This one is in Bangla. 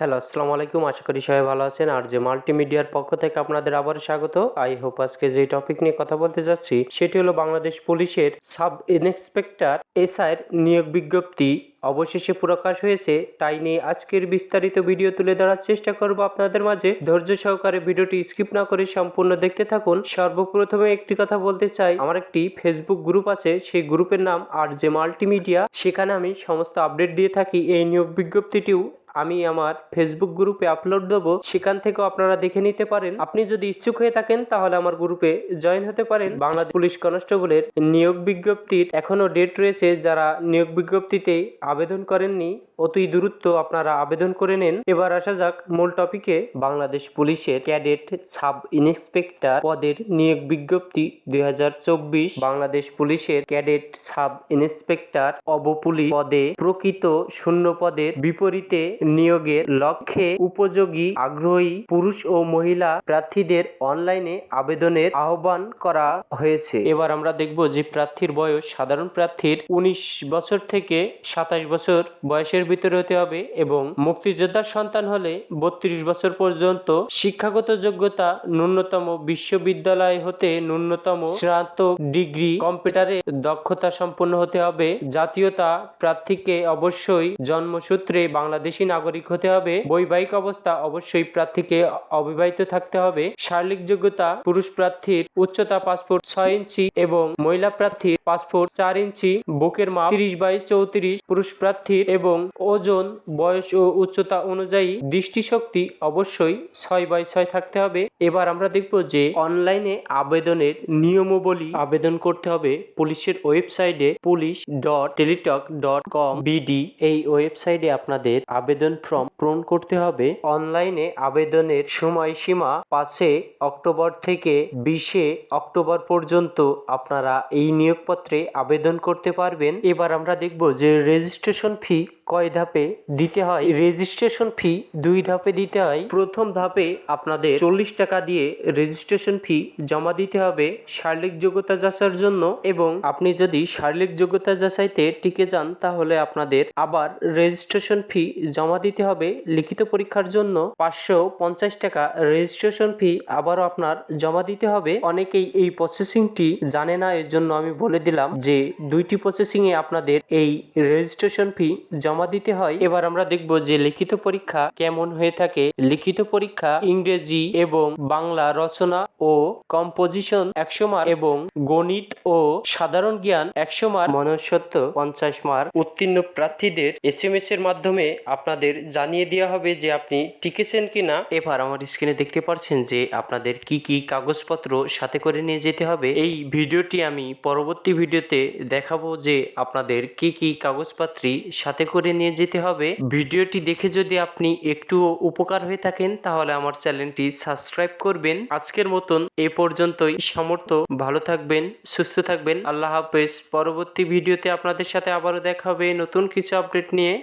হ্যালো, আসসালামু আলাইকুম। আশা করি সবাই ভালো আছেন। আর যে মাল্টিমিডিয়ার পক্ষ থেকে আপনাদের আবার স্বাগত। আই হোপ আজকে যে টপিক নিয়ে কথা বলতে যাচ্ছি, সেটি হলো বাংলাদেশ পুলিশের সাব ইন্সপেক্টর এসআইয়ের নিয়োগ বিজ্ঞপ্তি। অবশেষে প্রকাশ হয়েছে, তাই নিয়ে আজকের বিস্তারিত ভিডিও তুলে ধরার চেষ্টা করব আপনাদের মাঝে। ধৈর্য সহকারে ভিডিওটি স্কিপ না করে সম্পূর্ণ দেখতে থাকুন। সর্বপ্রথমে একটি কথা বলতে চাই, আমার একটি ফেসবুক গ্রুপ আছে, সেই গ্রুপের নাম আর যে মাল্টিমিডিয়া সেখানে আমি সমস্ত আপডেট দিয়ে থাকি। এই নিয়োগ বিজ্ঞপ্তিটিও আমি আমার ফেসবুক গ্রুপে আপলোড দেবো। সেখান থেকেও আপনারা দেখে নিতে পারেন। আপনি যদি ইচ্ছুক হয়ে থাকেন, তাহলে আমার গ্রুপে জয়েন হতে পারেন। বাংলাদেশ পুলিশ কনস্টেবলের নিয়োগ বিজ্ঞপ্তির এখনও ডেট রয়েছে। যারা নিয়োগ বিজ্ঞপ্তিতে আবেদন করেননি, অতি দূরত্ব আপনারা আবেদন করে নেন। এবার আসা যাক মূল টপিকে বাংলাদেশ পুলিশের ক্যাডেট সাব ইন্সপেক্টর পদের নিয়োগ বিজ্ঞপ্তি দুই হাজার চব্বিশ। বাংলাদেশ পুলিশের ক্যাডেট সাব ইন্সপেক্টর অবপুলিশ পদে প্রকৃত শূন্য পদের বিপরীতে নিয়োগের লক্ষ্যে উপযোগী আগ্রহী পুরুষ ও মহিলা প্রার্থীদের অনলাইনে আবেদনের আহ্বান করা হয়েছে। এবার আমরা দেখব যে প্রার্থীর বয়স সাধারণ প্রার্থীর উনিশ বছর থেকে সাতাশ বছর বয়সের ভিতরে হতে হবে এবং মুক্তিযোদ্ধার সন্তান হলে বত্রিশ বছর পর্যন্ত শিক্ষাগত যোগ্যতা ন্যূনতম বিশ্ববিদ্যালয় হতে ন্যূনতম স্নাতক ডিগ্রি কম্পিউটারে দক্ষতা সম্পন্ন হতে হবে। জাতীয়তা প্রার্থীকে অবশ্যই জন্মসূত্রে বাংলাদেশি নাগরিক হতে হবে। বৈবাহিক অবস্থা অবশ্যই প্রার্থীকে অবিবাহিত থাকতে হবে। শারীরিক যোগ্যতা পুরুষ প্রার্থীর উচ্চতা পাসপোর্ট ছয় ইঞ্চি এবং মহিলা প্রার্থীর পাসপোর্ট চার ইঞ্চি, বুকের মাপ তিরিশ বাই চৌত্রিশ, পুরুষ প্রার্থীর এবং ওজন, বয়স ও উচ্চতা অনুযায়ী দৃষ্টিশক্তি অবশ্যই ছয় বাই ছয় থাকতে হবে। এবার আমরা দেখব যে অনলাইনে আবেদনের নিয়মাবলী আবেদন করতে হবে। পুলিশের ওয়েবসাইটে police dot Teletalk dot com BD এই ওয়েবসাইটে আপনাদের আবেদন ফর্ম পূরণ করতে হবে। অনলাইনে আবেদনের সময়সীমা পাঁচে অক্টোবর থেকে বিশে অক্টোবর পর্যন্ত আপনারা এই নিয়োগপত্রে আবেদন করতে পারবেন। এবার আমরা দেখব যে রেজিস্ট্রেশন ফি কয় ধাপে দিতে হয়? রেজিস্ট্রেশন ফি দুই ধাপে দিতে হয়। প্রথম ধাপে আপনাদের চল্লিশ টাকা দিয়ে রেজিস্ট্রেশন ফি জমা দিতে হবে শারীরিক যোগ্যতা যাচাইয়ের জন্য এবং আপনি যদি শারীরিক যোগ্যতা যাচাইতে টিকে যান, তাহলে আপনাদের আবার রেজিস্ট্রেশন ফি জমা দিতে হবে। লিখিত পরীক্ষার জন্য পাঁচশো পঞ্চাশ টাকা রেজিস্ট্রেশন ফি আবারও আপনার জমা দিতে হবে। অনেকেই এই প্রসেসিংটি জানে না এর জন্য আমি বলে দিলাম যে দুইটি প্রসেসিংয়ে আপনাদের এই রেজিস্ট্রেশন ফি জমা দিতে হয়। এবার আমরা দেখব যে লিখিত পরীক্ষা কেমন হয়ে থাকে। লিখিত পরীক্ষা ইংরেজি এবং বাংলা রচনা ও কম্পোজিশন একশো মার্ক এবং গণিত ও সাধারণ জ্ঞান একশো মার্ক। মনুষ্যত্ব পঞ্চাশ মার্ক। উত্তীর্ণ প্রার্থীদের এস এম এস এর মাধ্যমে আপনাদের জানিয়ে দেওয়া হবে যে আপনি টিকেছেন কিনা। এবার আমার স্ক্রিনে দেখতে পাচ্ছেন যে আপনাদের কি কি কাগজপত্র সাথে করে নিয়ে যেতে হবে। এই ভিডিওটি আমি পরবর্তী ভিডিওতে দেখাবো যে আপনাদের কি কি কাগজপত্রী সাথে করে নিয়ে যেতে হবে। ভিডিওটি দেখে যদি আপনি একটু উপকার হয়ে থাকেন, তাহলে আমার চ্যানেলটি সাবস্ক্রাইব করবেন। আজকের মতন এ পর্যন্তই। সমর্থ ভালো থাকবেন, সুস্থ থাকবেন। আল্লাহ হাফেজ। পরবর্তী ভিডিওতে আপনাদের সাথে আবারও দেখা হবে নতুন কিছু আপডেট নিয়ে।